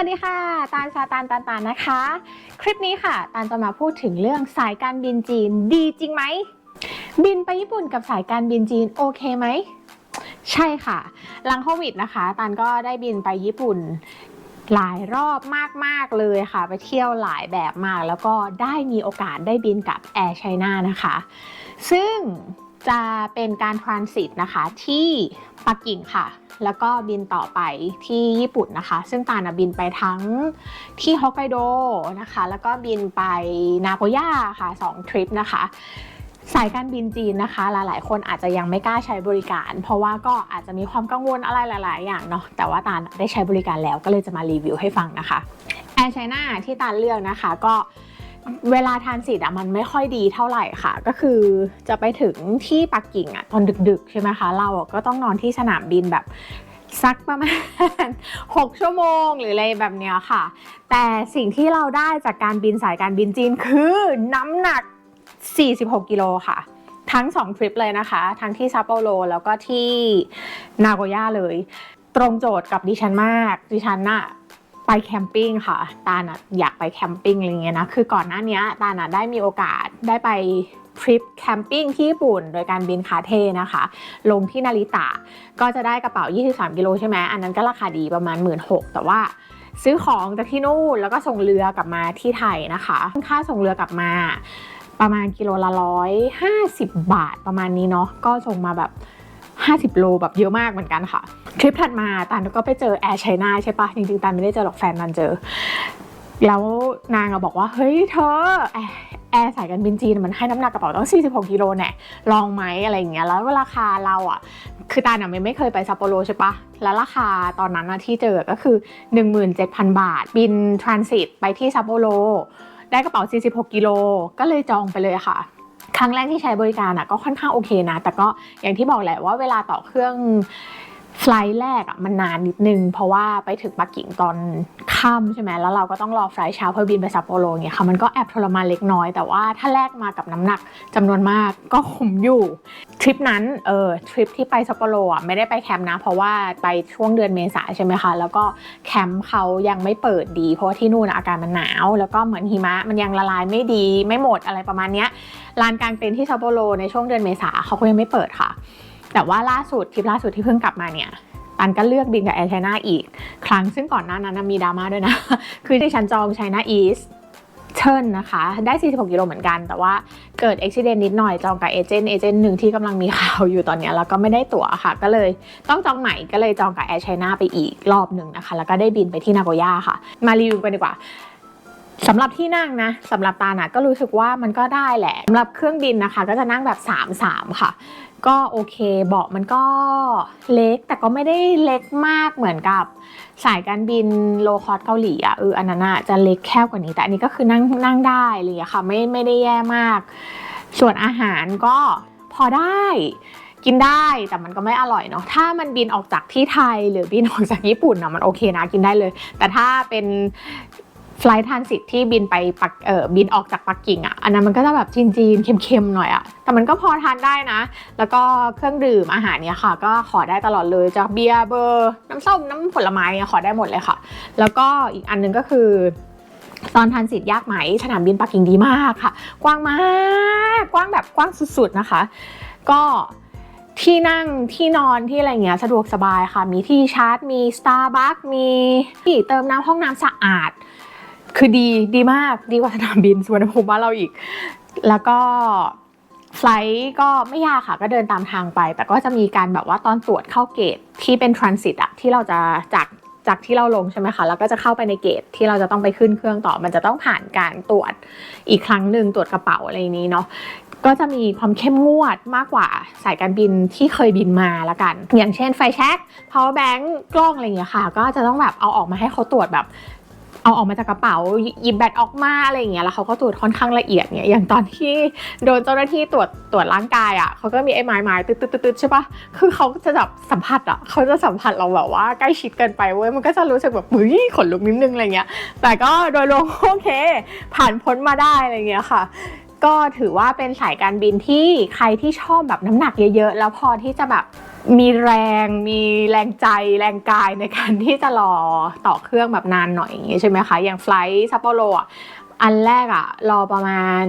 วัสดีค่ะ ตาลซาตานตานตานนะคะ คลิปนี้ค่ะ ตาลจะมาพูดถึงเรื่องสายการบินจีนดีจริงไหม บินไปญี่ปุ่นกับสายการบินจีนโอเคไหม ใช่ค่ะ หลังโควิดนะคะ ตาลก็ได้บินไปญี่ปุ่นหลายรอบมาก ๆ เลยค่ะ ไปเที่ยวหลายแบบมาก แล้วก็ได้มีโอกาสได้บินกับ Air China นะคะ ซึ่ง จะเป็นการทรานสิตนะคะที่ปักกิ่งค่ะ แล้วก็บินต่อไปที่ญี่ปุ่นนะคะ ซึ่งตานะบินไปทั้งที่ฮอกไกโดนะคะ แล้วก็บินไปนาโกย่าค่ะ2ทริปนะคะสายการบินจีนนะคะหลายๆ คนอาจจะยังไม่กล้าใช้บริการ เพราะว่าก็อาจจะมีความกังวลอะไรหลาย ๆ อย่างเนาะแต่ว่าตาลได้ใช้บริการแล้วก็เลยจะมารีวิวให้ฟังนะคะ Air China ที่ตาลเลือกนะคะก็ เวลาทานสิทธิ์อะมันไม่ค่อยดีเท่าไหร่ค่ะ ก็คือจะไปถึงที่ปักกิ่งอะตอนดึกๆ ใช่ไหมคะ เราอะก็ต้องนอนที่สนามบินแบบสักประมาณ 6 ชั่วโมงหรืออะไรแบบเนี้ยค่ะ แต่สิ่งที่เราได้จากการบินสายการบินจีนคือน้ำหนัก 46 กิโลค่ะ ทั้ง 2 ทริปเลยนะคะ ทั้งที่ซัปโปโรแล้วก็ที่นาโกย่าเลย ตรงโจทย์กับดิฉันมาก ดิฉันน่ะ ไปแคมปิ้งค่ะตาลนะอยากไปแคมปิ้งอะไรเงี้ยนะคือก่อนหน้านี้ตาลนะได้มีโอกาสได้ไปทริปแคมปิ้งที่ญี่ปุ่น โดยการบินคาเทนะคะ ลงที่นาริตะ ก็จะได้กระเป๋า 23 กิโลใช่ไหมอันนั้นก็ราคาดีประมาณ 1 6ื่นแต่ว่าซื้อของจากที่นู่นแล้วก็ส่งเรือกลับมาที่ไทยนะคะค่าส่งเรือกลับมาประมาณกิโลละร้อยห้าสิบบาทประมาณนี้เนาะก็ส่งมาแบบ 50 โลแบบเยอะมากเหมือนกันค่ะ ทริปถัดมาตันก็ไปเจอแอร์ไชน่าใช่ปะจริงๆตันไม่ได้เจอหรอกแฟนตันเจอ แล้วนางอะบอกว่า เฮ้ยเธอแอร์สายการบินจีนมันให้น้ำหนักกระเป๋าต้อง 46 กิโลแน่ลองไหมอะไรอย่างเงี้ย แล้วราคาเราอะคือตาเนี่ยไม่เคยไปซัปโปโรใช่ปะ แล้วราคาตอนนั้นนะที่เจอก็คือ 17,000 บาท บินทรานสิตไปที่ซัปโปโร ได้กระเป๋า 46 กิโล ก็เลยจองไปเลยค่ะ ครั้งแรกที่ใช้บริการอะก็ค่อนข้างโอเคนะ แต่ก็อย่างที่บอกแหละว่าเวลาต่อเครื่อง ไฟล์แรกอะมันนานนิดนึง เพราะว่าไปถึงปักกิ่งตอนค่ำใช่ไหมแล้วเราก็ต้องรอไฟล์เช้าเพื่อบินไปซัปโปโรเนี่ยค่ะมันก็แอบทรมานเล็กน้อย แต่ว่าถ้าแลกมากับน้ำหนักจำนวนมากก็คุ้มอยู่ทริปนั้นเออทริปที่ไปซัปโปโรอะไม่ได้ไปแคมป์นะ เพราะว่าไปช่วงเดือนเมษาใช่ไหมคะแล้วก็แคมป์เขายังไม่เปิดดี เพราะว่าที่นู่นอะอากาศมันหนาว แล้วก็เหมือนหิมะมันยังละลายไม่ดีไม่หมดอะไรประมาณเนี้ยลานกลางเต็นท์ที่ซัปโปโรในช่วงเดือนเมษาเขาก็ยังไม่เปิดค่ะ แต่ว่าล่าสุดทริปล่าสุดที่เพิ่งกลับมาเนี่ยตันก็เลือกบินกับแอร์ไชน่าอีก ครั้งซึ่งก่อนหน้านั้นมีดราม่าด้วยนะ คือที่ฉันจองไชน่าอีสเชิญนะคะ ได้ 46กิโลเหมือนกัน แต่ว่าเกิดอุบิเหตุนิดหน่อยจองกับเอเจนต์เอเจนต์หนึ่งที่กำลังมีข่าวอยู่ตอนนี้แล้วก็ไม่ได้ตั๋วค่ะ ก็เลยต้องจองใหม่ก็เลยจองกับแอร์ไชน่าไปอีกรอบหนึ่งนะคะ แล้วก็ได้บินไปที่นาโกย่าค่ะ มารีวิวกันดีกว่าสำหรับที่นั่งนะสำหรับตานะก็รู้สึกว่ามันก็ได้แหละสำหรับเครื่องบินนะคะ ก็จะนั่งแบบ 3 3 ค่ะ ก็โอเคเบาะมันก็เล็กแต่ก็ไม่ได้เล็กมากเหมือนกับสายการบินโลคอสเกาหลีอะเอออันนั้นอะจะเล็กแคบกว่านี้ แต่อันนี้ก็คือนั่งนั่งได้เลยค่ะไม่ไม่ได้แย่มาก ส่วนอาหารก็พอได้กินได้แต่มันก็ไม่อร่อยเนาะถ้ามันบินออกจากที่ไทยหรือบินออกจากญี่ปุ่นอะมันโอเคนะกินได้เลย แต่ถ้าเป็น ไฟล์ทานสิตที่บินไปปักเออบินออกจากปักกิ่งอะอันนั้นมันก็จะแบบจีนๆเค็มๆหน่อยอะแต่มันก็พอทานได้นะ แล้วก็เครื่องดื่มอาหารเนี่ยค่ะ ก็ขอได้ตลอดเลยจากเบียร์เบอร์น้ำส้มน้ำผลไม้เนี่ยขอได้หมดเลยค่ะ แล้วก็อีกอันหนึงก็คือตอนทานสิตยากไหม สนามบินปักกิ่งดีมากค่ะ กว้างมากกว้างแบบกว้างสุดๆนะคะ ก็ที่นั่งที่นอนที่อะไรเงี้ยสะดวกสบายค่ะ มีที่ชาร์จ มี Starbucks มีที่เติมน้ำห้องน้ำสะอาด คือดีดีมากดีกว่าสนามบินสุวรรณภูมิบ้านเราอีก แล้วก็ไฟล์ก็ไม่ยากค่ะก็เดินตามทางไป แต่ก็จะมีการแบบว่าตอนตรวจเข้าเกตที่เป็นทรานสิตอะที่เราจะจากจากที่เราลงใช่ไหมคะ แล้วก็จะเข้าไปในเกตที่เราจะต้องไปขึ้นเครื่องต่อ มันจะต้องผ่านการตรวจอีกครั้งหนึ่งตรวจกระเป๋าอะไรนี้เนาะ ก็จะมีความเข้มงวดมากกว่าสายการบินที่เคยบินมาละกัน อย่างเช่นไฟแช็ก power bank กล้องอะไรอย่างเงี้ยค่ะ ก็จะต้องแบบเอาออกมาให้เขาตรวจแบบ เอาออกมาจากกระเป๋าหยิบแบตออกมาอะไรอย่างเงี้ยแล้วเขาก็ตรวจค่อนข้างละเอียดเนี่ยอย่างตอนที่โดนเจ้าหน้าที่ตรวจตรวจร่างกายอะเขาก็มีไอ้ไม้ไม้ตึ๊ดตึ๊ดตืดใช่ปะคือเขาจะแบบสัมผัสอะเขาจะสัมผัสเราแบบว่าใกล้ชิดเกินไปเว้ยมันก็จะรู้สึกแบบเฮ้ยขนลุกนิดนึงอะไรเงี้ยแต่ก็โดยรวมโอเค ผ่านพ้นมาได้อะไรเงี้ยค่ะก็ถือว่าเป็นสายการบินที่ใครที่ชอบแบบน้ำหนักเยอะๆ แล้วพอที่จะแบบ มีแรงมีแรงใจแรงกายในการที่จะรอต่อเครื่องแบบนานหน่อยอย่างงี้ใช่ไหมคะ อย่างไฟล์ซัปโปโรอะอันแรกอะรอประมาณ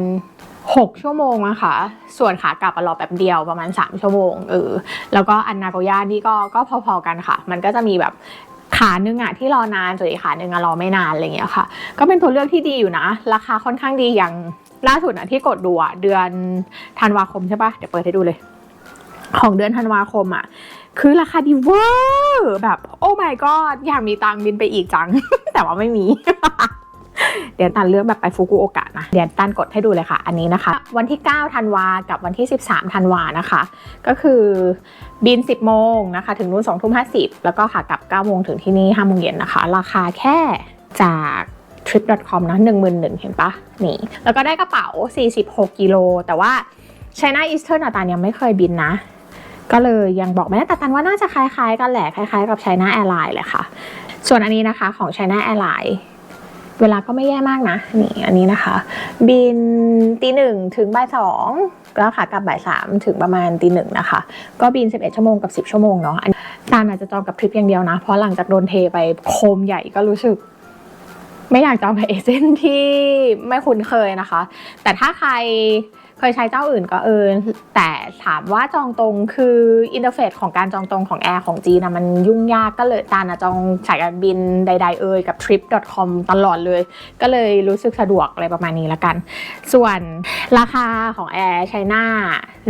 6 ชั่วโมงนะคะ ส่วนขากลับรอแบบเดียวประมาณ 3 ชั่วโมงเออแล้วก็อันนาโกย่านี่ก็ก็พอๆกันค่ะ มันก็จะมีแบบขาหนึ่งอะที่รอนานส่วนอีกขาหนึ่งอะรอไม่นานอะไรเงี้ยค่ะ ก็เป็นตัวเลือกที่ดีอยู่นะ ราคาค่อนข้างดีอย่างล่าสุดอะที่กดดูอะเดือนธันวาคมใช่ปะเดี๋ยวเปิดให้ดูเลย ของเดือนธันวาคมอะคือราคาดีเวอร์แบบโอ้ my god อยากมีตังบินไปอีกจัง แต่ว่าไม่มี เดี๋ยวตันเลือกแบบไปฟุกุโอกะนะ เดี๋ยวตันกดให้ดูเลยค่ะ อันนี้นะคะ วันที่ 9 ธันวา กับวันที่ 13 ธันวานะคะ ก็คือบิน 10 โมงนะคะ ถึงนู่น2ทุ่ม50 แล้วก็ค่ะกลับ 9 โมงถึงที่นี่5โมงเย็นนะคะ ราคาแค่จาก trip.com นะ11,000เห็นปะนี่ แล้วก็ได้กระเป๋า 46 กิโล แต่ว่า China Eastern อะตันยังไม่เคยบินนะ ก็เลยยังบอกไม่ได้แต่ตันว่าน่าจะคล้ายๆ กันแหละคล้ายๆกับ China Airline เลยค่ะ ส่วนอันนี้นะคะของ China Airline เวลาก็ไม่แย่มากนะนี่อันนี้นะคะ บินตีหนึ่งถึงบ่ายสองแล้วค่ะกลับบ่ายสามถึงประมาณตีหนึ่งนะคะ ก็บิน 11 ชั่วโมงกับ 10 ชั่วโมงเนาะอันตาลอาจจะจองกับทริปอย่างเดียวนะ เพราะหลังจากโดนเทไปโคมใหญ่ก็รู้สึก ไม่อยากจองกับเอเจนต์ที่ไม่คุ้นเคยนะคะ แต่ถ้าใคร เคยใช้เจ้าอื่นก็เออแต่ถามว่าจองตรงคืออินเทอร์เฟซของการจองตรงของแอร์ของจีนนะมันยุ่งยากก็เลยตานะจองสายการบินใด ๆ เอ่ยกับ trip.com ตลอดเลย ก็เลยรู้สึกสะดวกอะไรประมาณนี้ละกัน ส่วนราคาของแอร์ไชน่า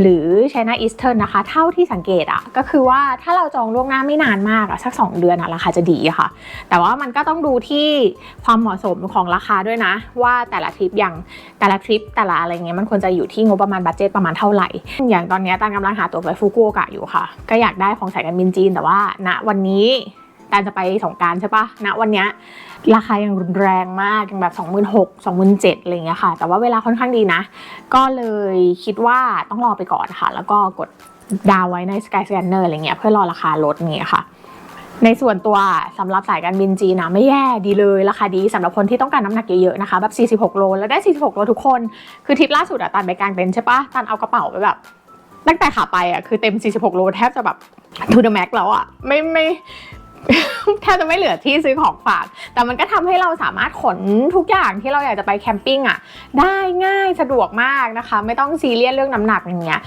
หรือ China Eastern นนะคะ เท่าที่สังเกตอะก็คือว่าถ้าเราจองล่วงหน้าไม่นานมากอะสัก 2 เดือนอะราคาจะดีค่ะ แต่ว่ามันก็ต้องดูที่ความเหมาะสมของราคาด้วยนะ ว่าแต่ละทริปอย่างแต่ละทริปแต่ละอะไรเงี้ยมันควรจะอยู่ที่งบประมาณบัตเจตประมาณเท่าไหร่ อย่างตอนนี้ตานกำลังหาตั๋วไปฟุกุโอกะอยู่ค่ะ ก็อยากได้ของสายการบินจีนแต่ว่าณวันนี้ตานจะไปสงการใช่ปะณวันนี้ราคายังรุนแรงมากยังแบบ26,000 27,000อะไรเงี้ยค่ะ แต่ว่าเวลาค่อนข้างดีนะ ก็เลยคิดว่าต้องรอไปก่อนค่ะ แล้วก็กดดาวไว้ใน Sky Scanner อะไรเงี้ยเพื่อรอราคาลดเงี้ยค่ะ ในส่วนตัวสำหรับสายการบินจีนนะไม่แย่ดีเลยราคาดีสำหรับคนที่ต้องการน้ำหนักเยอะๆนะคะแบบ 46 โล แล้วได้ 46 โลทุกคน คือทริปล่าสุดอะตันไปกลางเต็นท์ใช่ปะตันเอากระเป๋าไปแบบตั้งแต่ขาไปอะคือเต็ม 46 โลแทบจะแบบ to the max แล้วอะไม่ไม่แทบจะไม่เหลือที่ซื้อของฝาก แต่มันก็ทำให้เราสามารถขนทุกอย่างที่เราอยากจะไปแคมปิ้งอะได้ง่ายสะดวกมากนะคะ ไม่ต้องซีเรียสเรื่องน้ำหนักอย่างเงี้ย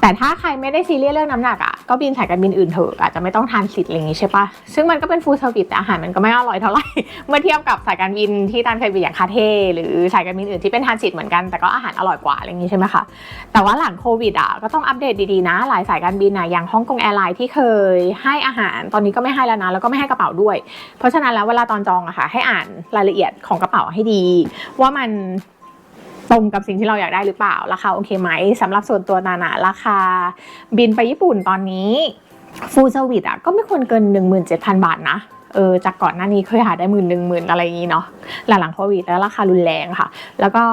แต่ถ้าใครไม่ได้ซีเรียสเรื่องน้ำหนักอะก็บินสายการบินอื่นเถอะอาจจะไม่ต้องทานสิทธิ์อะไรอย่างงี้ใช่ปะซึ่งมันก็เป็นฟูลเซอร์วิสแต่อาหารมันก็ไม่อร่อยเท่าไหร่เมื่อเทียบกับสายการบินที่ตันเคยบินอย่างคาเท่หรือสายการบินอื่นที่เป็นทานสิทธิ์เหมือนกันแต่ก็อาหารอร่อยกว่าอะไรอย่างงี้ใช่ไหมคะแต่ว่าหลังโควิดอะก็ต้องอัปเดตดีๆนะ หลายสายการบินอะอย่างฮ่องกงแอร์ไลน์ที่เคยให้อาหารตอนนี้ก็ไม่ให้แล้วนะแล้วก็ไม่ให้กระเป๋าด้วย เพราะฉะนั้นแล้วเวลาตอนจองอะค่ะให้อ่านรายละเอียดของกระเป๋าให้ดี ว่ามัน ตรงกับสิ่งที่เราอยากได้หรือเปล่า ราคาโอเคไหมสำหรับส่วนตัวนานะราคาบินไปญี่ปุ่นตอนนี้ฟูลเซอร์วิสอะก็ไม่ควรเกิน 17,000 บาทนะเออจากก่อนหน้านี้เคยหาได้หมื่นหนึ่งหมื่นอะไรอย่างนี้เนาะหลังๆโควิดแล้วราคารุนแรงค่ะ แล้วก็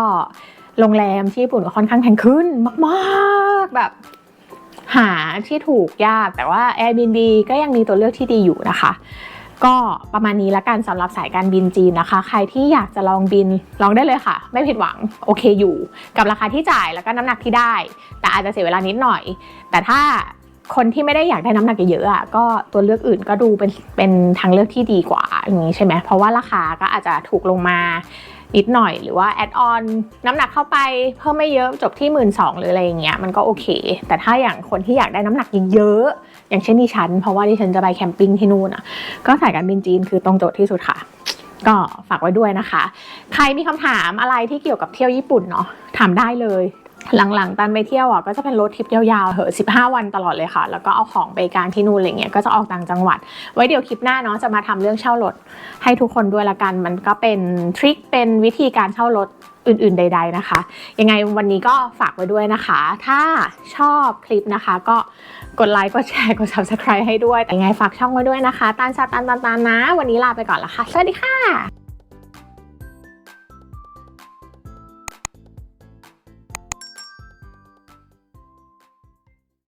โรงแรมที่ญี่ปุ่นก็ค่อนข้างแพงขึ้นมากๆแบบหาที่ถูกยากแต่ว่า Airbnb ก็ยังมีตัวเลือกที่ดีอยู่นะคะ ก็ประมาณนี้ละกันสำหรับสายการบินจีนนะคะ ใครที่อยากจะลองบินลองได้เลยค่ะ ไม่ผิดหวังโอเคอยู่ กับราคาที่จ่ายแล้วก็น้ำหนักที่ได้ แต่อาจจะเสียเวลานิดหน่อย แต่ถ้าคนที่ไม่ได้อยากได้น้ำหนักเยอะๆอะก็ตัวเลือกอื่นก็ดูเป็นเป็นทางเลือกที่ดีกว่าอย่างนี้ใช่ไหมเพราะว่าราคาก็อาจจะถูกลงมา นิดหน่อยหรือว่าแอดออนน้ำหนักเข้าไปเพิ่มไม่เยอะจบที่หมื่นสองหรืออะไรอย่างเงี้ยมันก็โอเค แต่ถ้าอย่างคนที่อยากได้น้ำหนักเยอะๆอย่างเช่นดิฉัน เพราะว่าดิฉันจะไปแคมปิ้งที่นู่นอะก็สายการบินจีนคือตรงโจทย์ที่สุดค่ะก็ฝากไว้ด้วยนะคะ ใครมีคำถามอะไรที่เกี่ยวกับเที่ยวญี่ปุ่นเนาะถามได้เลย หลังๆ ตันไปเที่ยวอะก็จะเป็นรถทริปยาวๆเหอะ15วันตลอดเลยค่ะ แล้วก็เอาของไปกลางที่นู่นอะไรเงี้ยก็จะออกต่างจังหวัด ไว้เดี๋ยวคลิปหน้าเนาะจะมาทำเรื่องเช่ารถให้ทุกคนด้วยละกัน มันก็เป็นทริคเป็นวิธีการเช่ารถอื่นๆ ใด ๆนะคะ ยังไงวันนี้ก็ฝากไว้ด้วยนะคะ ถ้าชอบคลิปนะคะ ก็กดไลค์กดแชร์กด subscribe ให้ด้วย แต่ยังไงฝากช่องไว้ด้วยนะคะตานซาตานตานตานนะ วันนี้ลาไปก่อนละค่ะ สวัสดีค่ะ